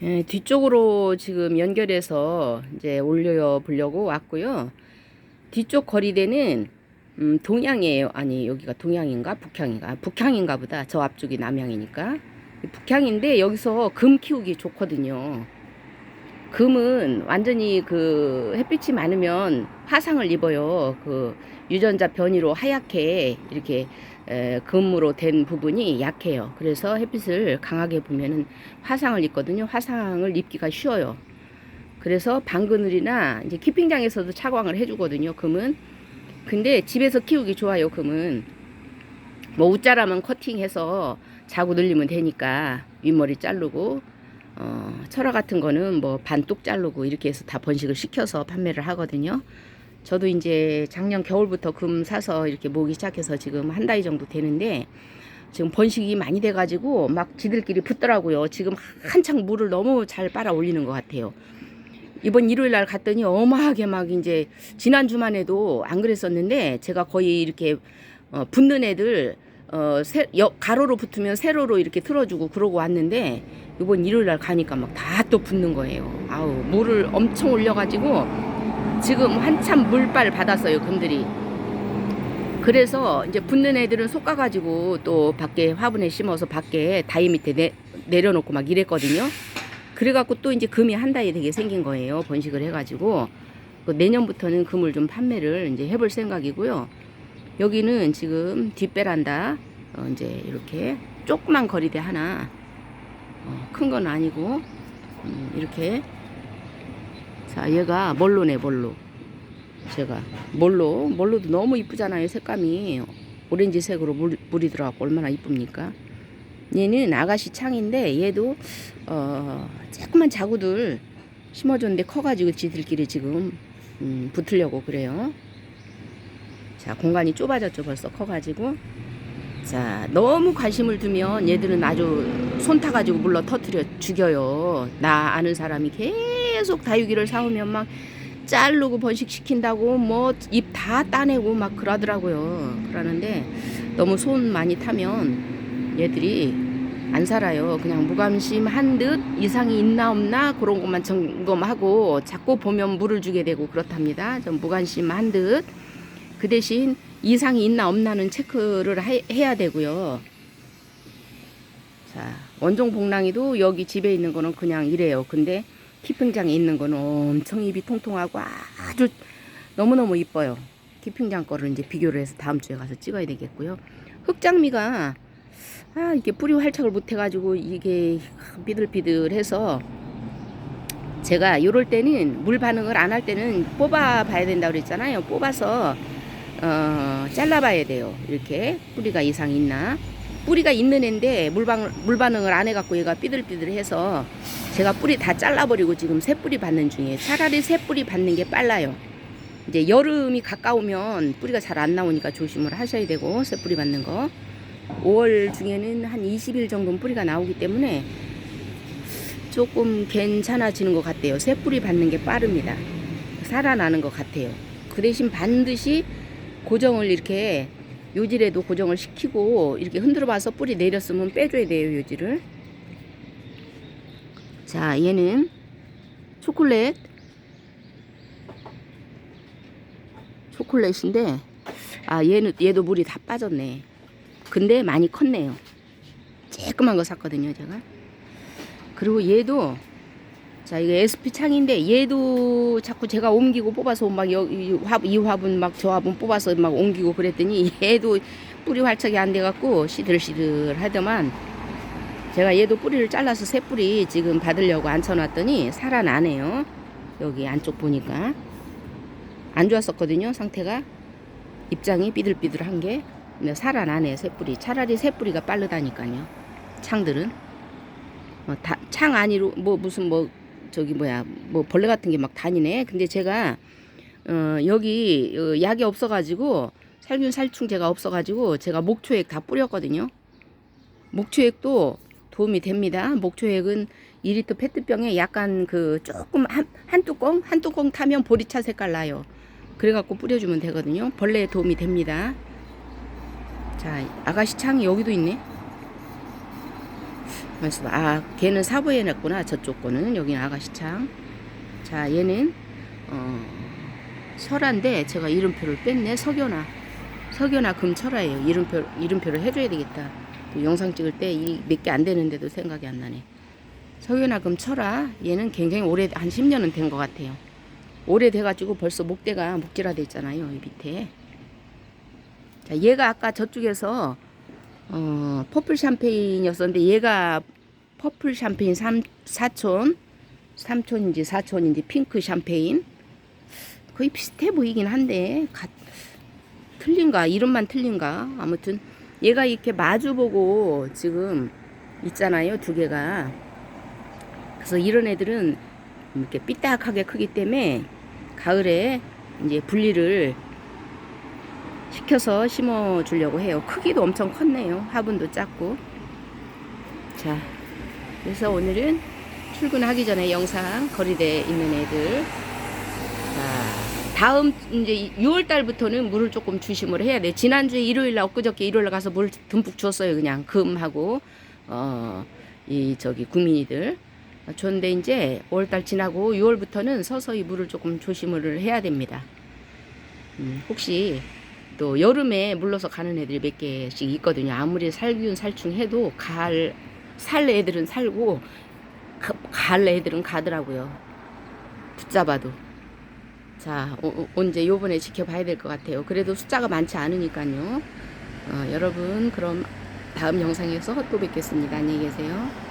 예, 뒤쪽으로 지금 연결해서 이제 올려 보려고 왔고요. 뒤쪽 거리대는 음, 동향이에요. 아니 여기가 동향인가 북향인가? 아, 북향인가 보다. 저 앞쪽이 남향이니까. 북향인데 여기서 금 키우기 좋거든요. 금은 완전히 그 햇빛이 많으면 화상을 입어요. 그 유전자 변이로 하얗게 이렇게 에, 금으로 된 부분이 약해요. 그래서 햇빛을 강하게 보면은 화상을 입거든요. 화상을 입기가 쉬워요. 그래서 방그늘이나 이제 키핑장에서도 차광을 해주거든요. 금은. 근데 집에서 키우기 좋아요. 금은. 뭐 웃자라면 커팅해서 자구 늘리면 되니까 윗머리 자르고 어, 철화 같은 거는 뭐 반뚝 자르고 이렇게 해서 다 번식을 시켜서 판매를 하거든요. 저도 이제 작년 겨울부터 금 사서 이렇게 모기 시작해서 지금 한 달 정도 되는데 지금 번식이 많이 돼가지고 막 지들끼리 붙더라고요. 지금 한창 물을 너무 잘 빨아 올리는 것 같아요. 이번 일요일 날 갔더니 어마하게 막 이제 지난 주만에도 안 그랬었는데 제가 거의 이렇게 어, 붙는 애들 어, 세, 여, 가로로 붙으면 세로로 이렇게 틀어주고 그러고 왔는데 이번 일요일 날 가니까 막 다 또 붙는 거예요. 아우 물을 엄청 올려가지고 지금 한참 물빨 받았어요 금들이. 그래서 이제 붙는 애들은 솎아가지고 또 밖에 화분에 심어서 밖에 다이 밑에 내, 내려놓고 막 이랬거든요. 그래갖고 또 이제 금이 한 달이 되게 생긴 거예요. 번식을 해가지고 그 내년부터는 금을 좀 판매를 이제 해볼 생각이고요. 여기는 지금 뒷베란다 어 이제 이렇게 조그만 거리대 하나 어 큰 건 아니고 음 이렇게. 자 얘가 몰로네 몰로? 제가 몰로? 몰로도 너무 이쁘잖아요 색감이. 오렌지색으로 물, 물이 들어가고 얼마나 이쁩니까? 얘는 아가씨 창인데 얘도 어 조그만 자구들 심어줬는데 커가지고 지들끼리 지금 음, 붙으려고 그래요 자 공간이 좁아졌죠 벌써 커가지고. 자 너무 관심을 두면 얘들은 아주 손 타가지고 물러 터트려 죽여요. 나 아는 사람이 계속 다육이를 사오면 막 자르고 번식시킨다고 뭐 입 다 따내고 막 그러더라고요. 그러는데 너무 손 많이 타면 얘들이 안 살아요. 그냥 무감심한 듯 이상이 있나 없나 그런 것만 점검하고 자꾸 보면 물을 주게 되고 그렇답니다. 좀 무관심한 듯 그 대신 이상이 있나 없나는 체크를 하- 해야 되고요. 자, 원종 복랑이도 여기 집에 있는 거는 그냥 이래요. 근데 키핑장에 있는 거는 엄청 입이 통통하고 아주 너무너무 이뻐요. 키핑장 거를 이제 비교를 해서 다음 주에 가서 찍어야 되겠고요. 흑장미가 아, 이게 뿌리 활착을 못 해가지고 이게 비들비들해서 제가 요럴 때는 물 반응을 안 할 때는 뽑아 봐야 된다고 그랬잖아요. 뽑아서 어, 잘라봐야 돼요. 이렇게 뿌리가 이상 있나? 뿌리가 있는 애인데 물방, 물 반응을 안 해갖고 얘가 삐들삐들해서 제가 뿌리 다 잘라버리고 지금 새 뿌리 받는 중이에요. 차라리 새 뿌리 받는 게 빨라요. 이제 여름이 가까우면 뿌리가 잘 안 나오니까 조심을 하셔야 되고 새 뿌리 받는 거. 5월 중에는 한 20일 정도는 뿌리가 나오기 때문에 조금 괜찮아지는 것 같아요. 새 뿌리 받는 게 빠릅니다. 살아나는 것 같아요. 그 대신 반드시 고정을 이렇게 요질에도 고정을 시키고 이렇게 흔들어 봐서 뿌리 내렸으면 빼줘야 돼요 요질을. 자 얘는 초콜릿. 초콜릿인데 아 얘는 얘도 물이 다 빠졌네. 근데 많이 컸네요. 쬐끄만 거 샀거든요 제가. 그리고 얘도 자, 이거 SP 창인데 얘도 자꾸 제가 옮기고 뽑아서 막 여기 화, 이 화분 막 저 화분 뽑아서 막 옮기고 그랬더니 얘도 뿌리 활착이 안 돼갖고 시들시들 하더만. 제가 얘도 뿌리를 잘라서 새 뿌리 지금 받으려고 앉혀놨더니 살아나네요. 여기 안쪽 보니까. 안 좋았었거든요 상태가. 입장이 삐들삐들한 게. 근데 살아나네 새 뿌리. 차라리 새 뿌리가 빠르다니까요 창들은. 어, 다, 창 안으로 뭐 무슨 뭐 저기 뭐야 뭐 벌레 같은 게 막 다니네. 근데 제가 어 여기 어, 약이 없어가지고 살균 살충 제가 없어가지고 제가 목초액 다 뿌렸거든요. 목초액도 도움이 됩니다. 목초액은 2리터 페트병에 약간 그 조금 한, 한 뚜껑 한 뚜껑 타면 보리차 색깔 나요. 그래갖고 뿌려주면 되거든요. 벌레에 도움이 됩니다. 자 아가씨 창이 여기도 있네. 말씀. 아 걔는 사부에 냈구나. 저쪽 거는. 여기는 아가씨창 자 얘는 어 설한데 제가 이름표를 뺐네. 석연아. 석연아 금철아예요. 이름표 이름표를 해줘야 되겠다. 또 영상 찍을 때몇개 안 되는데도 생각이 안 나네. 석연아 금철아. 얘는 굉장히 오래 한 10년은 된 것 같아요. 오래 돼가지고 벌써 목대가 목질화돼 있잖아요 이 밑에. 자 얘가 아까 저쪽에서 어, 퍼플 샴페인이었었는데 얘가 퍼플 샴페인 3, 4촌 3촌인지 4촌인지 핑크 샴페인? 거의 비슷해 보이긴 한데 가, 틀린가? 이름만 틀린가? 아무튼 얘가 이렇게 마주보고 지금 있잖아요 두 개가. 그래서 이런 애들은 이렇게 삐딱하게 크기 때문에 가을에 이제 분리를 시켜서 심어 주려고 해요. 크기도 엄청 컸네요. 화분도 작고. 자, 그래서 오늘은 출근하기 전에 영상 거리대에 있는 애들. 자, 다음 이제 6월 달부터는 물을 조금 주심을 해야 돼. 지난주에 일요일 날 엊그저께 일요일 날 가서 물 듬뿍 줬어요. 그냥 금하고 어, 이 저기 국민이들. 줬는데 이제 5월 달 지나고 6월부터는 서서히 물을 조금 조심을 해야 됩니다. 음, 혹시 또 여름에 물러서 가는 애들이 몇 개씩 있거든요. 아무리 살균 살충 해도 갈, 살 애들은 살고 가- 갈 애들은 가더라고요. 붙잡아도. 자, 오- 오- 언제 요번에 지켜봐야 될 것 같아요. 그래도 숫자가 많지 않으니까요. 어, 여러분, 그럼 다음 영상에서 또 뵙겠습니다. 안녕히 계세요.